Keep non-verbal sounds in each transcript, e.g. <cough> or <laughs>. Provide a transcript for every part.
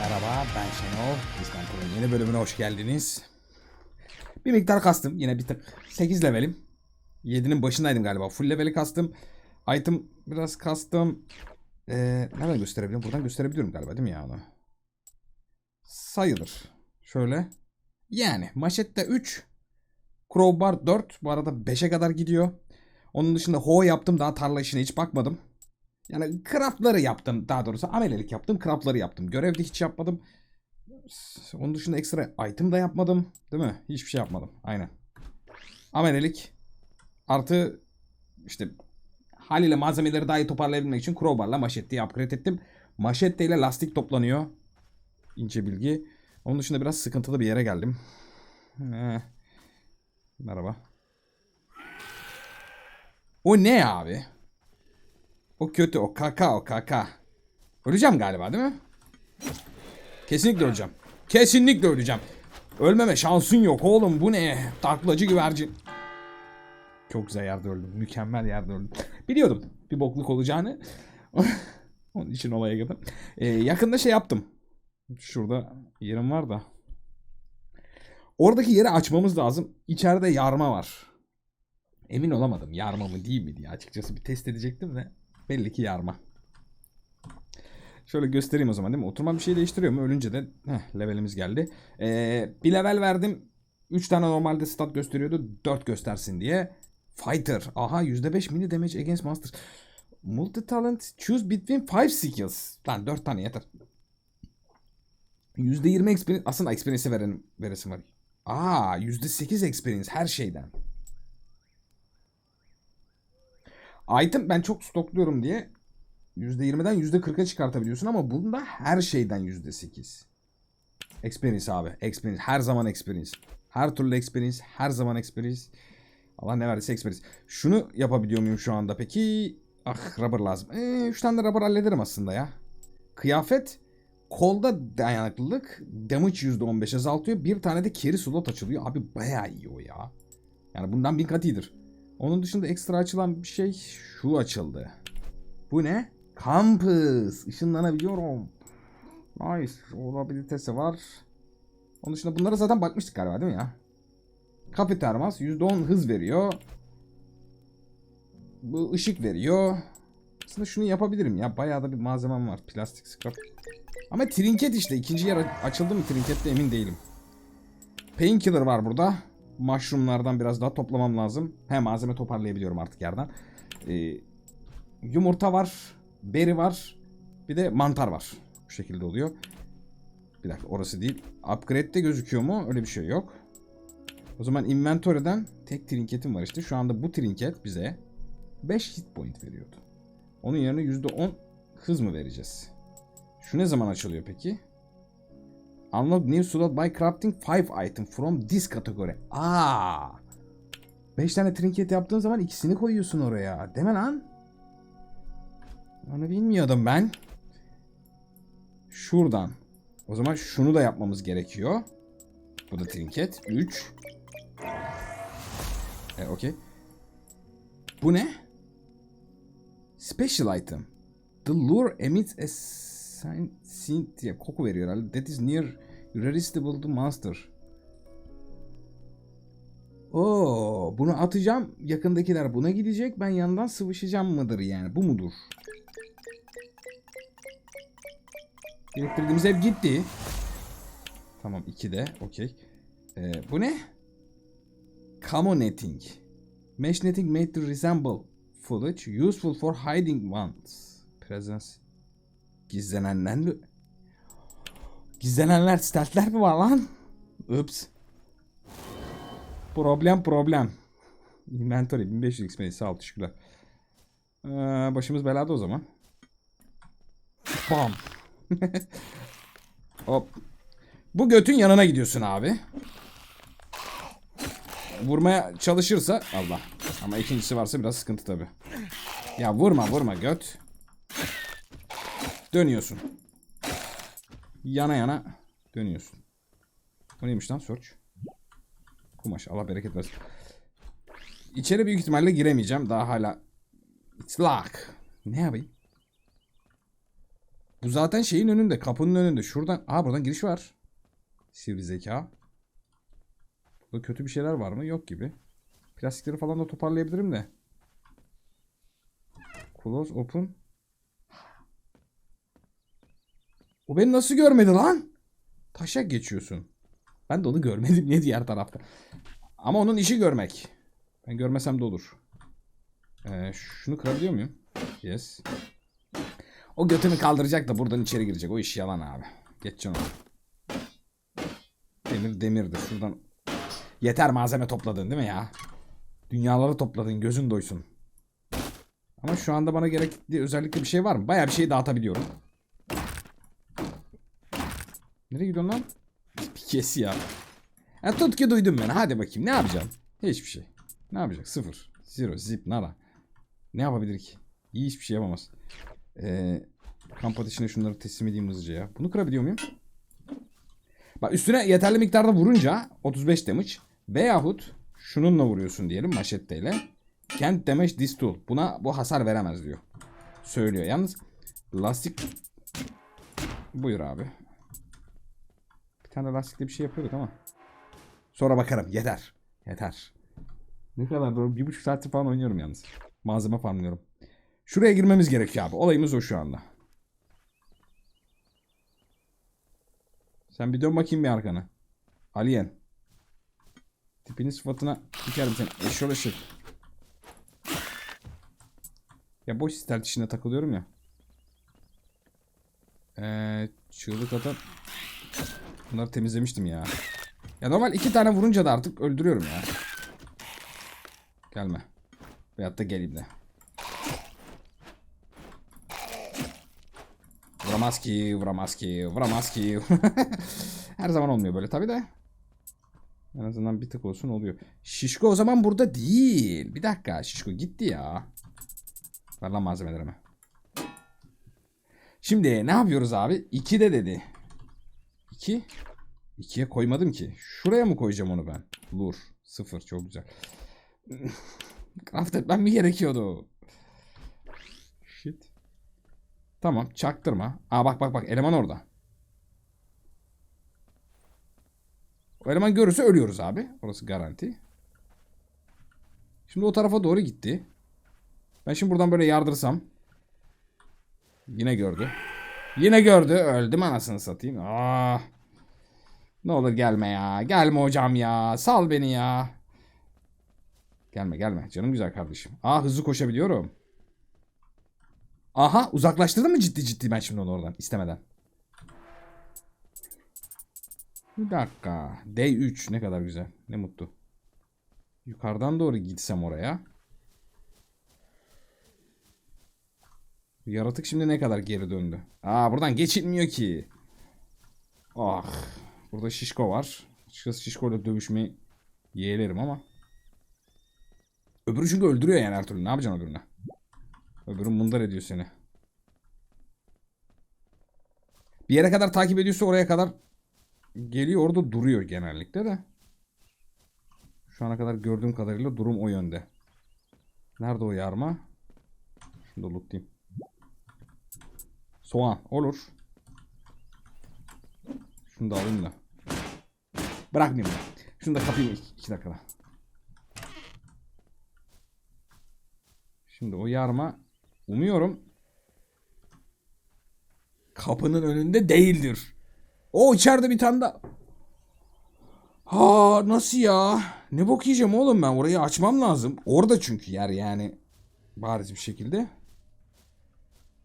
merhaba ben Şenol. Dismanto'nun yeni bölümüne hoş geldiniz. Bir miktar kastım yine bir tık. 8 levelim. 7'nin başındaydım galiba. Full leveli kastım. Item biraz kastım. Ee, nereden gösterebilirim? Buradan gösterebiliyorum galiba değil mi ya onu? Sayılır. Şöyle. Yani maşette 3. Crowbar 4. Bu arada 5'e kadar gidiyor. Onun dışında ho yaptım. Daha tarla işine hiç bakmadım. Yani craftları yaptım daha doğrusu amelelik yaptım craftları yaptım. Görevde hiç yapmadım. Onun dışında ekstra item da yapmadım. Değil mi? Hiçbir şey yapmadım. Aynen. Amelelik artı işte haliyle malzemeleri daha iyi toparlayabilmek için crowbarla maşetteyi upgrade ettim. Maşette ile lastik toplanıyor. İnce bilgi. Onun dışında biraz sıkıntılı bir yere geldim. Eh. Merhaba. O ne abi? O kötü o kaka o kaka. Öleceğim galiba değil mi? Kesinlikle öleceğim. Kesinlikle öleceğim. Ölmeme şansın yok oğlum bu ne? Taklacı güvercin. Çok güzel yerde öldüm. Mükemmel yerde öldüm. Biliyordum bir bokluk olacağını. <laughs> Onun için olaya girdim. Ee, yakında şey yaptım. Şurada yerim var da. Oradaki yeri açmamız lazım. İçeride yarma var. Emin olamadım yarma mı değil mi diye açıkçası bir test edecektim de belli ki yarma. Şöyle göstereyim o zaman değil mi? Oturma bir şey değiştiriyor mu? Ölünce de heh, levelimiz geldi. Ee, bir level verdim. 3 tane normalde stat gösteriyordu. 4 göstersin diye. Fighter. Aha %5 mini damage against monsters. Multi talent choose between 5 skills. Lan 4 tane yeter. %20 experience. Aslında experience'e veren, veresim var. Aa %8 experience her şeyden. Item ben çok stokluyorum diye %20'den %40'a çıkartabiliyorsun ama bunda her şeyden %8. Experience abi. Experience. Her zaman experience. Her türlü experience. Her zaman experience. Allah ne verdiyse experience. Şunu yapabiliyor muyum şu anda peki? Ah rubber lazım. Ee, 3 tane de rubber hallederim aslında ya. Kıyafet. Kolda dayanıklılık. Damage %15 azaltıyor. Bir tane de carry slot açılıyor. Abi bayağı iyi o ya. Yani bundan bin kat iyidir. Onun dışında ekstra açılan bir şey şu açıldı. Bu ne? Campus. Işınlanabiliyorum. Nice. Olabilitesi var. Onun dışında bunlara zaten bakmıştık galiba değil mi ya? Kafe termas %10 hız veriyor. Bu ışık veriyor. Aslında şunu yapabilirim ya. Bayağı da bir malzemem var. Plastik scrap. Ama trinket işte. ikinci yer açıldı mı trinkette emin değilim. Painkiller var burada. Mushroomlardan biraz daha toplamam lazım. He malzeme toparlayabiliyorum artık yerden. Ee, yumurta var. Beri var. Bir de mantar var. Bu şekilde oluyor. Bir dakika orası değil. Upgrade'de gözüküyor mu? Öyle bir şey yok. O zaman inventory'den tek trinketim var işte. Şu anda bu trinket bize 5 hit point veriyordu. Onun yerine %10 hız mı vereceğiz? Şu ne zaman açılıyor peki? Unlock new slot by crafting 5 item from this category. Aa! 5 tane trinket yaptığın zaman ikisini koyuyorsun oraya. Deme lan. Onu bilmiyordum ben. Şuradan. O zaman şunu da yapmamız gerekiyor. Bu da trinket. 3. E okey. Bu ne? Special item. The lure emits a scent diye koku veriyor herhalde. That is near irresistible to monster. Oo, bunu atacağım. Yakındakiler buna gidecek. Ben yandan sıvışacağım mıdır yani? Bu mudur? Biriktirdiğimiz ev gitti. Tamam 2 de. Okey. Ee, bu ne? Camo netting. Mesh netting made to resemble foliage. Useful for hiding ones. Presence. Gizlenenler mi? Gizlenenler stealthler mi var lan? Ups. Problem problem. Inventory 1500 XP sağ ol teşekkürler. Ee, başımız belada o zaman. Bam. <laughs> Hop. Bu götün yanına gidiyorsun abi. Vurmaya çalışırsa Allah. Ama ikincisi varsa biraz sıkıntı tabi. Ya vurma vurma göt. Dönüyorsun. Yana yana dönüyorsun. Bu neymiş lan search? Kumaş Allah bereket versin. İçeri büyük ihtimalle giremeyeceğim. Daha hala It's lock. Ne yapayım? Bu zaten şeyin önünde. Kapının önünde. Şuradan. Aa buradan giriş var. Sivri zeka. Burada kötü bir şeyler var mı? Yok gibi. Plastikleri falan da toparlayabilirim de. Close open. O beni nasıl görmedi lan? Taşak geçiyorsun. Ben de onu görmedim <laughs> niye diğer tarafta. Ama onun işi görmek. Ben görmesem de olur. Ee, şunu kırabiliyor muyum? Yes. O götünü kaldıracak da buradan içeri girecek. O iş yalan abi. Geçeceğim onu. Demir demirdir. Şuradan yeter malzeme topladın değil mi ya? Dünyaları topladın. Gözün doysun. Ama şu anda bana gerekli özellikle bir şey var mı? Bayağı bir şey dağıtabiliyorum. Nereye gidiyorsun lan? <laughs> Kes ya. ya tut ki duydum beni. Hadi bakayım. Ne yapacaksın? Hiçbir şey. Ne yapacak? Sıfır. Zero. Zip. Nada. Ne yapabilir ki? İyi hiçbir şey yapamaz. Ee, kamp ateşine şunları teslim edeyim hızlıca ya. Bunu kırabiliyor muyum? Bak üstüne yeterli miktarda vurunca 35 damage veyahut şununla vuruyorsun diyelim maşetteyle. Can't damage this. Buna bu hasar veremez diyor. Söylüyor. Yalnız lastik Buyur abi. Bir tane lastikle bir şey yapıyorduk ama. Sonra bakarım. Yeter. Yeter. Ne kadar doğru? Bir buçuk saattir falan oynuyorum yalnız. Malzeme farmlıyorum. Şuraya girmemiz gerekiyor abi. Olayımız o şu anda. Sen bir dön bakayım bir arkana. Alien. Tipini sıfatına dikerim seni. Eşol eşek. Ya boş ister dişine takılıyorum ya. Ee, çığlık atan. Bunları temizlemiştim ya. Ya normal iki tane vurunca da artık öldürüyorum ya. Gelme. Veyahut da geleyim de. Vuramaz ki, vuramaz ki, vuramaz ki. <laughs> Her zaman olmuyor böyle tabi de. En azından bir tık olsun oluyor. Şişko o zaman burada değil. Bir dakika Şişko gitti ya. Ver lan malzemelerimi. Şimdi ne yapıyoruz abi? 2'de dedi. 2. 2'ye koymadım ki. Şuraya mı koyacağım onu ben? Lur. 0 çok güzel. Craft etmem mi gerekiyordu? Shit. Tamam çaktırma. Aa bak bak bak eleman orada. O eleman görürse ölüyoruz abi. Orası garanti. Şimdi o tarafa doğru gitti. Ben şimdi buradan böyle yardırsam. Yine gördü. Yine gördü. Öldüm anasını satayım. Ah. Ne olur gelme ya. Gelme hocam ya. Sal beni ya. Gelme gelme. Canım güzel kardeşim. Aa hızlı koşabiliyorum. Aha uzaklaştırdın mı ciddi ciddi ben şimdi onu oradan istemeden. Bir dakika. Day 3 ne kadar güzel. Ne mutlu. Yukarıdan doğru gitsem oraya. Yaratık şimdi ne kadar geri döndü. Aa buradan geçilmiyor ki. Ah. Burada şişko var. Açıkçası şişko ile dövüşmeyi yeğlerim ama. Öbürü çünkü öldürüyor yani her türlü. Ne yapacaksın öbürüne? Öbürü mundar ediyor seni. Bir yere kadar takip ediyorsa oraya kadar geliyor orada duruyor genellikle de. Şu ana kadar gördüğüm kadarıyla durum o yönde. Nerede o yarma? Şunu da lootlayayım. Soğan olur. Şunu da alayım da. Bırakmayayım da. Şunu da kapayım iki, iki dakikada. Şimdi o yarma umuyorum kapının önünde değildir. O içeride bir tane daha. Ha nasıl ya? Ne bok yiyeceğim oğlum ben orayı açmam lazım. Orada çünkü yer yani bariz bir şekilde.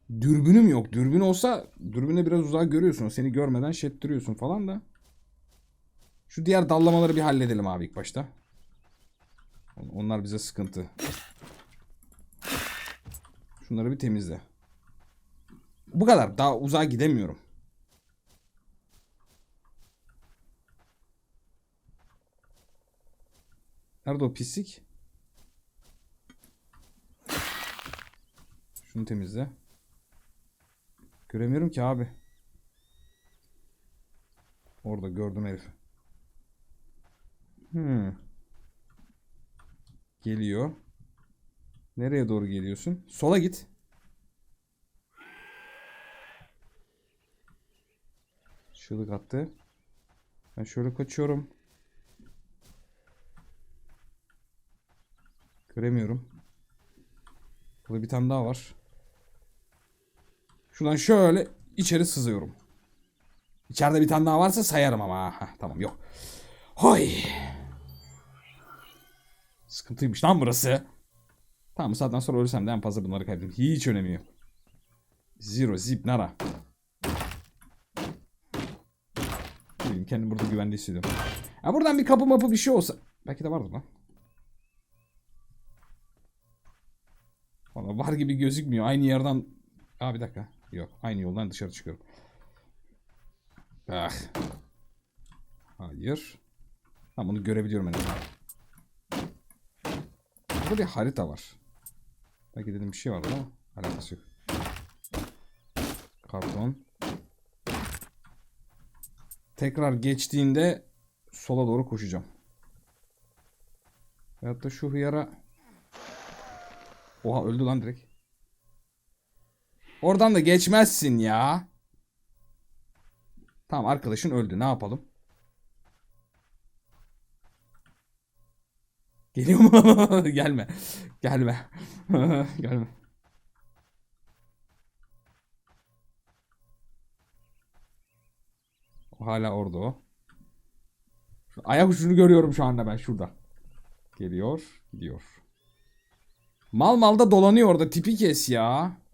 Dürbünüm yok. Dürbün olsa dürbüne biraz uzağa görüyorsun. Seni görmeden şettiriyorsun falan da. Şu diğer dallamaları bir halledelim abi ilk başta. Onlar bize sıkıntı. Şunları bir temizle. Bu kadar. Daha uzağa gidemiyorum. Nerede o pislik? Şunu temizle. Göremiyorum ki abi. Orada gördüm herifi. Hmm. Geliyor. Nereye doğru geliyorsun? Sola git. Çığlık attı. Ben şöyle kaçıyorum. Göremiyorum. Burada bir tane daha var. Şuradan şöyle içeri sızıyorum. İçeride bir tane daha varsa sayarım ama. Heh, tamam yok. Hoy. Sıkıntıymış lan burası. Tamam bu saatten sonra ölürsem de en fazla bunları kaybederim. Hiç önemi yok. Zero, zip, nara. Bileyim kendimi burada güvende hissediyorum. Ha buradan bir kapı mapı bir şey olsa. Belki de vardır lan. Valla var gibi gözükmüyor. Aynı yerden... Aa bir dakika. Yok. Aynı yoldan dışarı çıkıyorum. Ah. Hayır. Tamam bunu görebiliyorum en azından. Burada bir harita var. Belki dedim bir şey vardı ama alakası yok. Karton. Tekrar geçtiğinde sola doğru koşacağım. Veyahut da şu hıyara... Oha öldü lan direkt. Oradan da geçmezsin ya. Tamam arkadaşın öldü. Ne yapalım? Geliyor mu? <laughs> Gelme. Gelme. <laughs> Gelme. O hala orada o. Şu ayak ucunu görüyorum şu anda ben şurada. Geliyor, gidiyor. Mal malda dolanıyor orada. Tipi kes ya.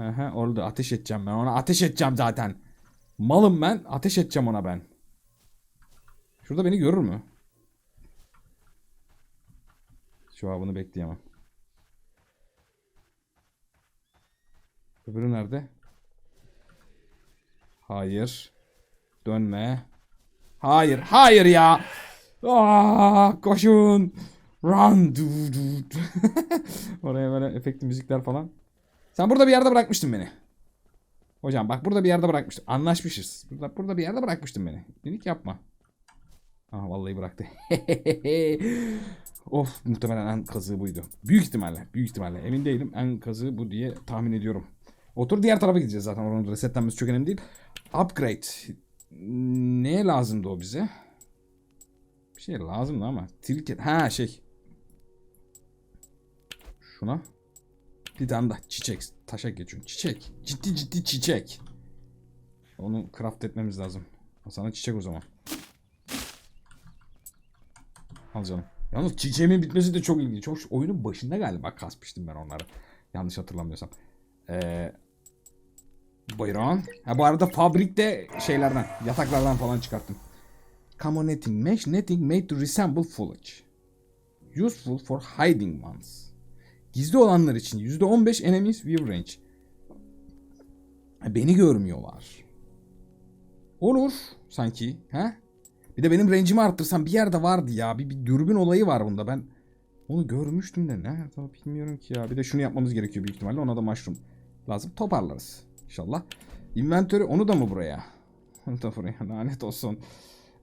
Hı orada ateş edeceğim ben ona. Ateş edeceğim zaten. Malım ben. Ateş edeceğim ona ben. Şurada beni görür mü? Cevabını bekleyemem. Öbürü nerede? Hayır. Dönme. Hayır. Hayır ya. Aa, koşun. Run. <laughs> Oraya böyle efektli müzikler falan. Sen burada bir yerde bırakmıştın beni. Hocam bak burada bir yerde bırakmıştım. Anlaşmışız. Burada, burada bir yerde bırakmıştın beni. Dedik yapma. Aha vallahi bıraktı. <laughs> of muhtemelen en kazığı buydu. Büyük ihtimalle. Büyük ihtimalle. Emin değilim. En kazığı bu diye tahmin ediyorum. Otur diğer tarafa gideceğiz zaten. Oranın resetlenmesi çok önemli değil. Upgrade. Neye lazımdı o bize? Bir şey lazımdı ama. Trinket. Ha şey. Şuna. Bir tane daha çiçek. Taşak geçiyorum. Çiçek. Ciddi ciddi çiçek. Onu craft etmemiz lazım. Sana çiçek o zaman. Al canım. Yalnız çiçeğimin bitmesi de çok ilginç. Çok oyunun başında galiba kasmıştım ben onları. Yanlış hatırlamıyorsam. Ee, buyurun. Ha bu arada fabrikte şeylerden, yataklardan falan çıkarttım. Camo netting mesh netting made to resemble foliage. Useful for hiding ones. Gizli olanlar için %15 enemies view range. Beni görmüyorlar. Olur sanki. He? Bir de benim range'imi arttırsam bir yerde vardı ya. Bir, bir dürbün olayı var bunda. Ben onu görmüştüm de nerede bilmiyorum ki ya. Bir de şunu yapmamız gerekiyor büyük ihtimalle. Ona da mushroom lazım. Toparlarız inşallah. Inventörü onu da mı buraya? <laughs> Onu da buraya. Lanet olsun.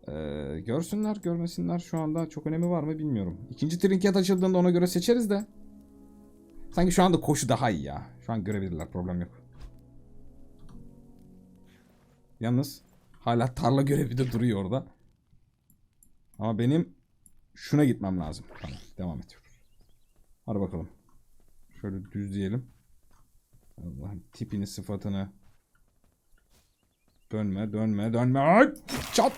Ee, görsünler görmesinler şu anda çok önemi var mı bilmiyorum. İkinci trinket açıldığında ona göre seçeriz de. Sanki şu anda koşu daha iyi ya. Şu an görebilirler problem yok. Yalnız hala tarla görevi de duruyor orada. Ama benim şuna gitmem lazım. Tamam devam ediyoruz. Hadi bakalım. Şöyle düzleyelim. Allah'ın tipini sıfatını. Dönme dönme dönme. Ay! Çat.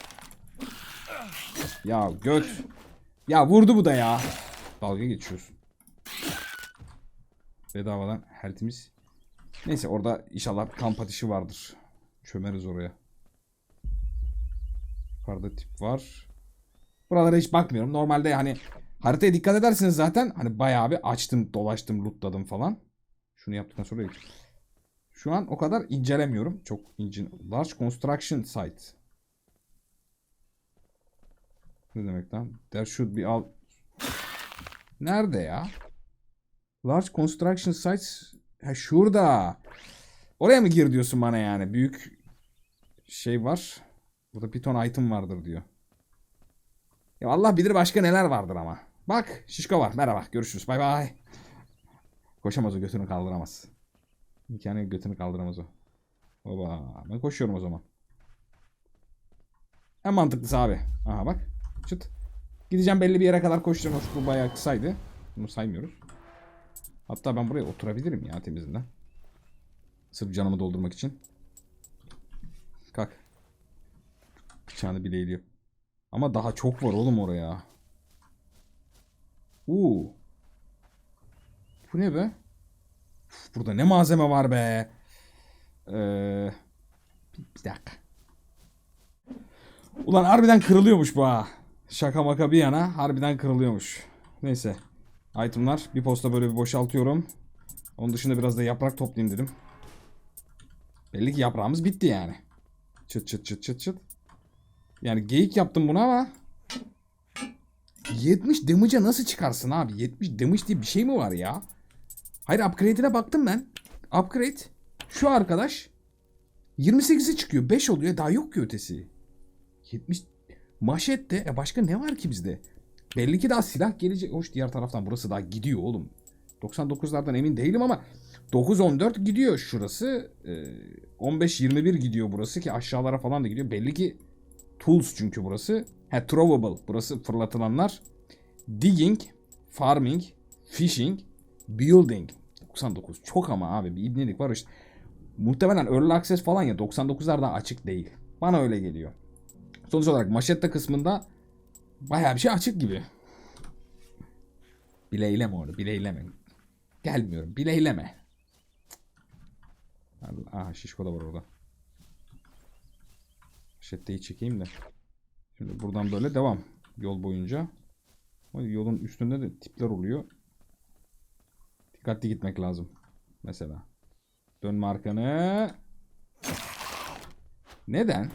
Ya göt. Ya vurdu bu da ya. Dalga geçiyorsun. Bedavadan hertimiz. Neyse orada inşallah kamp ateşi vardır. Çömeriz oraya. Yukarıda tip var. Buralara hiç bakmıyorum. Normalde hani haritaya dikkat edersiniz zaten. Hani bayağı bir açtım, dolaştım, lootladım falan. Şunu yaptıktan sonra yok. Şu an o kadar incelemiyorum. Çok incin. Large construction site. Ne demek lan? There should be all... Nerede ya? Large construction sites ha şurada. Oraya mı gir diyorsun bana yani? Büyük şey var. Burada bir ton item vardır diyor. Ya Allah bilir başka neler vardır ama. Bak şişko var. Merhaba görüşürüz. Bay bay. Koşamaz o götünü kaldıramaz. İmkanı götünü kaldıramaz o. Baba ben koşuyorum o zaman. En mantıklısı abi. Aha bak. Çıt. Gideceğim belli bir yere kadar koşacağım. Hoş bu bayağı kısaydı. Bunu saymıyoruz. Hatta ben buraya oturabilirim ya temizinden. Sırf canımı doldurmak için. Kalk. Bıçağını bile eğiliyor. Ama daha çok var oğlum oraya. Uuu. Bu ne be? Uf, burada ne malzeme var be. Ee, bir, dakika. Ulan harbiden kırılıyormuş bu ha. Şaka maka bir yana harbiden kırılıyormuş. Neyse. Itemlar bir posta böyle bir boşaltıyorum. Onun dışında biraz da yaprak toplayayım dedim. Belli ki yaprağımız bitti yani. Çıt çıt çıt çıt çıt. Yani geyik yaptım bunu ama 70 damage'a nasıl çıkarsın abi? 70 damage diye bir şey mi var ya? Hayır upgrade'ine baktım ben. Upgrade şu arkadaş 28'e çıkıyor. 5 oluyor. Daha yok ki ötesi. 70 maşette. E başka ne var ki bizde? Belli ki daha silah gelecek. Hoş diğer taraftan burası daha gidiyor oğlum. 99'lardan emin değilim ama 9-14 gidiyor şurası. Ee, 15-21 gidiyor burası ki aşağılara falan da gidiyor. Belli ki tools çünkü burası. Ha throwable. Burası fırlatılanlar. Digging, farming, fishing, building. 99. Çok ama abi bir ibnelik var işte. Muhtemelen early access falan ya 99'lar daha açık değil. Bana öyle geliyor. Sonuç olarak maşette kısmında bayağı bir şey açık gibi. Bileyleme onu bileyleme. Gelmiyorum bileyleme. Aha şişko da var orada. Maşetteyi çekeyim de. Şimdi buradan böyle devam. Yol boyunca. Yolun üstünde de tipler oluyor. Dikkatli gitmek lazım. Mesela. Dönme arkanı. Neden?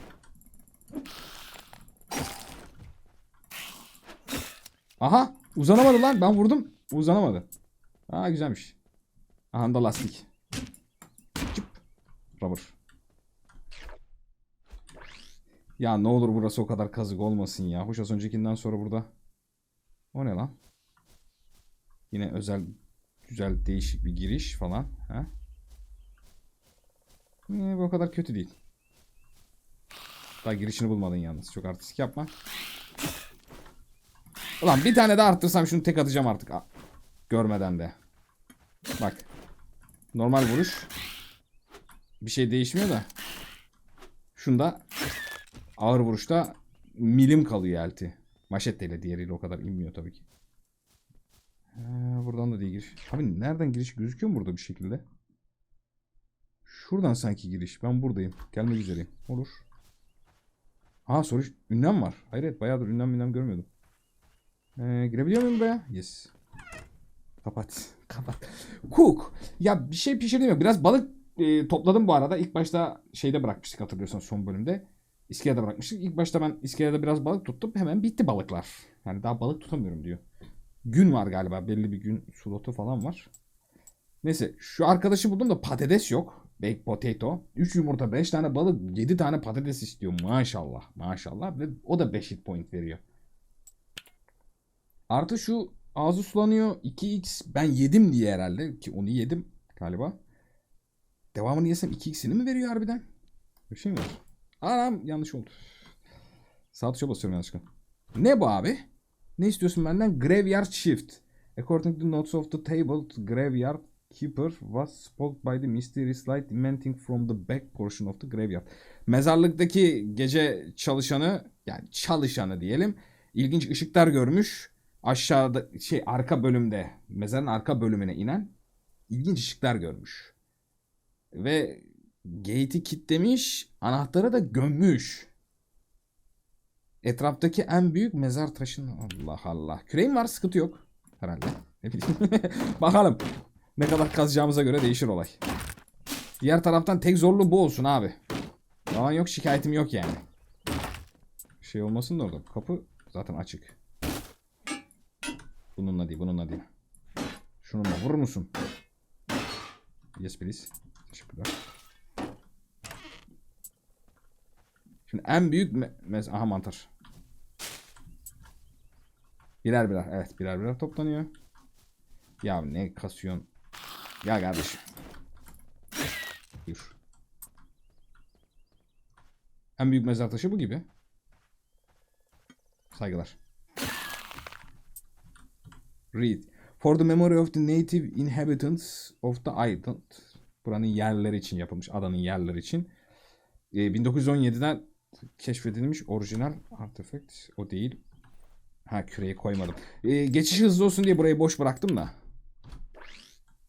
Aha uzanamadı lan ben vurdum uzanamadı. Aa güzelmiş. Aha da lastik. Çıp. Rubber. Ya ne olur burası o kadar kazık olmasın ya. Hoş az öncekinden sonra burada. O ne lan? Yine özel güzel değişik bir giriş falan. Ha? Ee, bu o kadar kötü değil. Daha girişini bulmadın yalnız. Çok artistik yapma. Ulan bir tane daha arttırsam şunu tek atacağım artık. Görmeden de. Bak. Normal vuruş. Bir şey değişmiyor da. Şunda ağır vuruşta milim kalıyor elti. Maşetteyle diğeriyle o kadar inmiyor tabii ki. Ha, buradan da değil giriş. Abi nereden giriş gözüküyor mu burada bir şekilde? Şuradan sanki giriş. Ben buradayım. Gelmek üzereyim. Olur. Aa soru ünlem var. Hayret bayağıdır ünlem ünlem görmüyordum. Ee, girebiliyor muyum buraya? Yes. Kapat. <laughs> Kapat. Cook. Ya bir şey pişirdim ya. Biraz balık e, topladım bu arada. İlk başta şeyde bırakmıştık hatırlıyorsan son bölümde. İskelede bırakmıştık. İlk başta ben iskelede biraz balık tuttum. Hemen bitti balıklar. Yani daha balık tutamıyorum diyor. Gün var galiba. Belli bir gün slotu falan var. Neyse şu arkadaşı buldum da patates yok. Baked potato. 3 yumurta 5 tane balık 7 tane patates istiyor. Maşallah. Maşallah. Ve o da 5 hit point veriyor. Artı şu ağzı sulanıyor. 2x ben yedim diye herhalde. Ki onu yedim galiba. Devamını yesem 2x'ini mi veriyor harbiden? Bir şey mi var? Anam yanlış oldu. Sağ tuşa basıyorum yanlışlıkla. Ne bu abi? Ne istiyorsun benden? Graveyard shift. According to notes of the table, graveyard keeper was spoke by the mysterious light emanating from the back portion of the graveyard. Mezarlıktaki gece çalışanı, yani çalışanı diyelim, ilginç ışıklar görmüş. Aşağıda şey arka bölümde, mezarın arka bölümüne inen ilginç ışıklar görmüş. Ve gate'i kilitlemiş, anahtarı da gömmüş. Etraftaki en büyük mezar taşını Allah Allah. Küreğim var sıkıntı yok. Herhalde. Ne bileyim. <laughs> Bakalım. Ne kadar kazacağımıza göre değişir olay. Diğer taraftan tek zorlu bu olsun abi. Yalan yok şikayetim yok yani. Şey olmasın da orada. Kapı zaten açık. Bununla değil bununla değil. Şununla vurur musun? Yes please. Teşekkürler. Şimdi en büyük me- mez aha mantar. Birer birer evet birer birer toplanıyor. Ya ne kasıyorsun? Ya kardeşim. Buyur. En büyük mezar taşı bu gibi. Saygılar. Read. For the memory of the native inhabitants of the island. Buranın yerleri için yapılmış. Adanın yerleri için. Ee, 1917'den keşfedilmiş orijinal artifact. O değil. Ha küreyi koymadım. Ee, geçiş hızlı olsun diye burayı boş bıraktım da.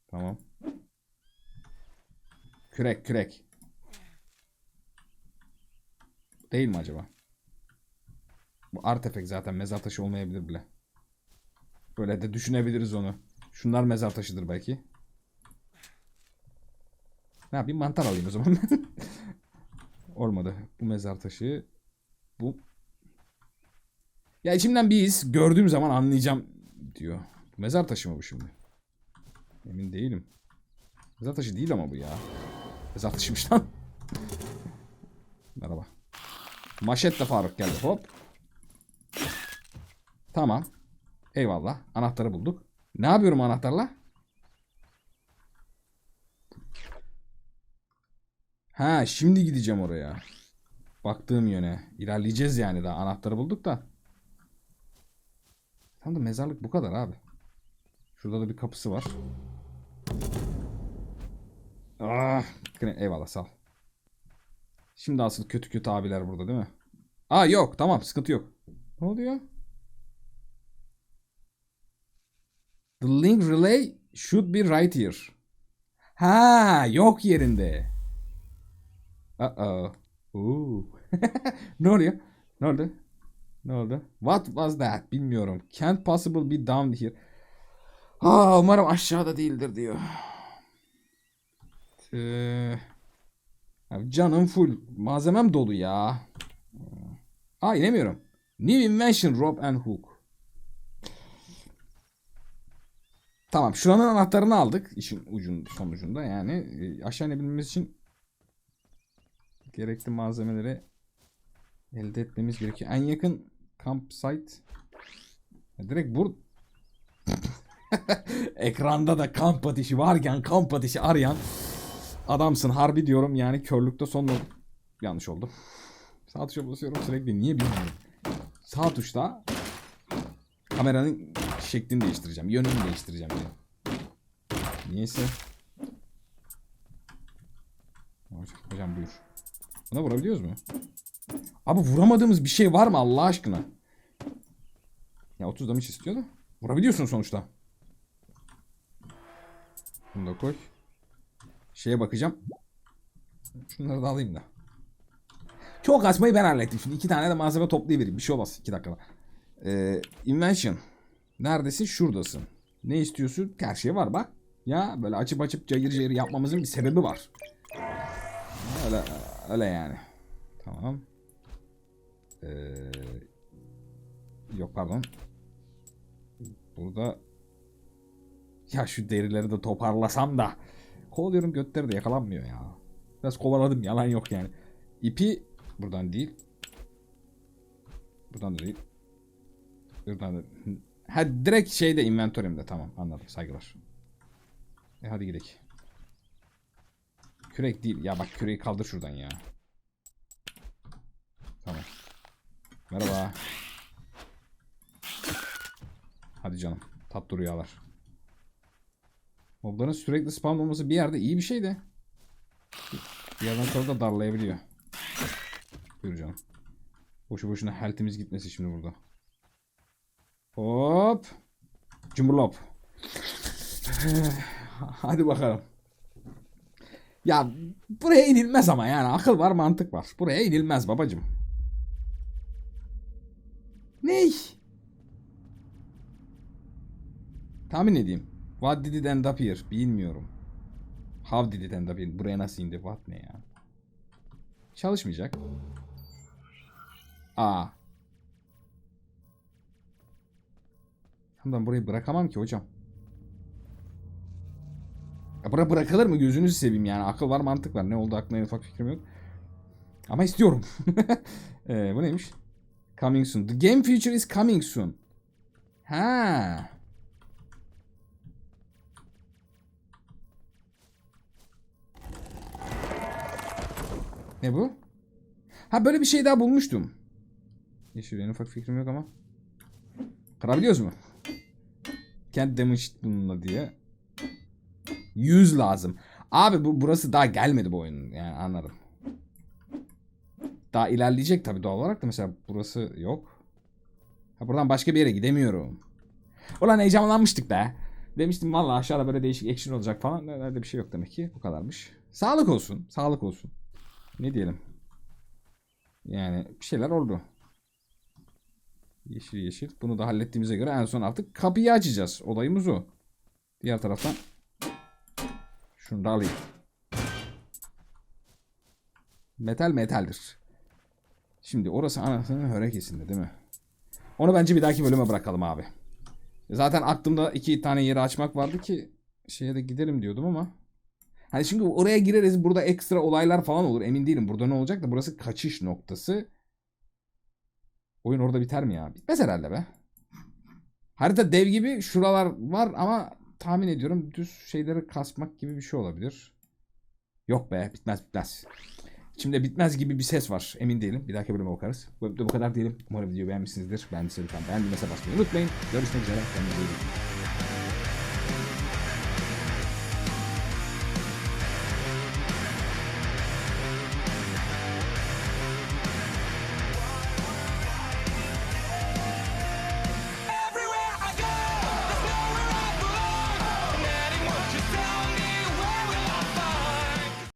Tamam. Kürek kürek. Değil mi acaba? Bu artefakt zaten mezar taşı olmayabilir bile. Böyle de düşünebiliriz onu. Şunlar mezar taşıdır belki. Ne yapayım mantar alayım o zaman. <laughs> Olmadı. Bu mezar taşı. Bu. Ya içimden bir his gördüğüm zaman anlayacağım diyor. Mezar taşı mı bu şimdi? Emin değilim. Mezar taşı değil ama bu ya. Mezar taşıymış lan. <laughs> Merhaba. Maşet Faruk geldi. Hop. Tamam. Eyvallah. Anahtarı bulduk. Ne yapıyorum anahtarla? Ha şimdi gideceğim oraya. Baktığım yöne. İlerleyeceğiz yani daha. Anahtarı bulduk da. Tam da mezarlık bu kadar abi. Şurada da bir kapısı var. Ah, eyvallah sağ ol. Şimdi asıl kötü kötü abiler burada değil mi? Aa yok tamam sıkıntı yok. Ne oluyor? The link relay should be right here. Ha yok yerinde. Uh-oh. Ooh. <laughs> ne oluyor? Ne oldu? Ne oldu? What was that? Bilmiyorum. Can't possible be down here. Aa, umarım aşağıda değildir diyor. Ee, canım full. Malzemem dolu ya. Aa inemiyorum. New invention rope and hook. Tamam şuranın anahtarını aldık. işin ucun sonucunda yani. e, Aşağı inebilmemiz için gerekli malzemeleri elde etmemiz gerekiyor. En yakın campsite Ya direkt bur <laughs> ekranda da kamp ateşi varken kamp ateşi arayan adamsın harbi diyorum yani körlükte son yanlış oldu. Sağ tuşa basıyorum sürekli niye bilmiyorum. Sağ tuşta kameranın şeklini değiştireceğim. Yönünü değiştireceğim diye. Niyeyse. Hocam, buyur. Buna vurabiliyoruz mu? Abi vuramadığımız bir şey var mı Allah aşkına? Ya 30 damış istiyor da. Vurabiliyorsun sonuçta. Bunu da koy. Şeye bakacağım. Şunları da alayım da. Çok açmayı ben hallettim. Şimdi iki tane de malzeme toplayıvereyim. Bir şey olmaz. iki dakikada. Ee, invention. Neredesin? Şuradasın. Ne istiyorsun? Her şey var bak. Ya böyle açıp açıp cayır cayır yapmamızın bir sebebi var. Öyle, öyle yani. Tamam. Ee, yok pardon. Burada ya şu derileri de toparlasam da kovalıyorum götleri de yakalanmıyor ya. Biraz kovaladım yalan yok yani. İpi buradan değil. Buradan da değil. Buradan da. Ha direkt şeyde inventörümde tamam anladım saygılar. E hadi gidelim. Kürek değil. Ya bak küreği kaldır şuradan ya. Tamam. Merhaba. Hadi canım. Tatlı rüyalar. Mobların sürekli spam olması bir yerde iyi bir şey de. Bir yerden sonra da darlayabiliyor. Buyur canım. Boşu boşuna health'imiz gitmesi şimdi burada. Hop. Cumburlop. <sighs> Hadi bakalım. Ya buraya inilmez ama yani akıl var mantık var. Buraya inilmez babacım. Ney? Tahmin edeyim. What did it end up here? Bilmiyorum. How did it end up here? Buraya nasıl indi? What ne ya? Çalışmayacak. Aa. Tamam burayı bırakamam ki hocam. Ya bura bırakılır mı? Gözünüzü seveyim yani. Akıl var mantık var. Ne oldu aklına en ufak fikrim yok. Ama istiyorum. <laughs> ee, bu neymiş? Coming soon. The game feature is coming soon. Ha. Ne bu? Ha böyle bir şey daha bulmuştum. Yeşil en ufak fikrim yok ama. Kırabiliyoruz mu? Kent damage bununla diye. 100 lazım. Abi bu burası daha gelmedi bu oyunun. Yani anladım. Daha ilerleyecek tabii doğal olarak da mesela burası yok. Ha buradan başka bir yere gidemiyorum. Ulan heyecanlanmıştık be. Demiştim valla aşağıda böyle değişik action olacak falan. Nerede bir şey yok demek ki. Bu kadarmış. Sağlık olsun. Sağlık olsun. Ne diyelim. Yani bir şeyler oldu. Yeşil yeşil. Bunu da hallettiğimize göre en son artık kapıyı açacağız. Olayımız o. Diğer taraftan şunu da alayım. Metal metaldir. Şimdi orası anasının hörekesinde değil mi? Onu bence bir dahaki bölüme bırakalım abi. Zaten aklımda iki tane yeri açmak vardı ki şeye de gidelim diyordum ama. Hani çünkü oraya gireriz burada ekstra olaylar falan olur emin değilim. Burada ne olacak da burası kaçış noktası. Oyun orada biter mi ya? Bitmez herhalde be. Harita dev gibi şuralar var ama tahmin ediyorum düz şeyleri kasmak gibi bir şey olabilir. Yok be bitmez bitmez. İçimde bitmez gibi bir ses var. Emin değilim. Bir dahaki bölüme bakarız. Bu, bu kadar diyelim. Umarım videoyu beğenmişsinizdir. Beğendiyseniz lütfen beğendiğinize basmayı unutmayın. Görüşmek üzere. Kendinize iyi bakın.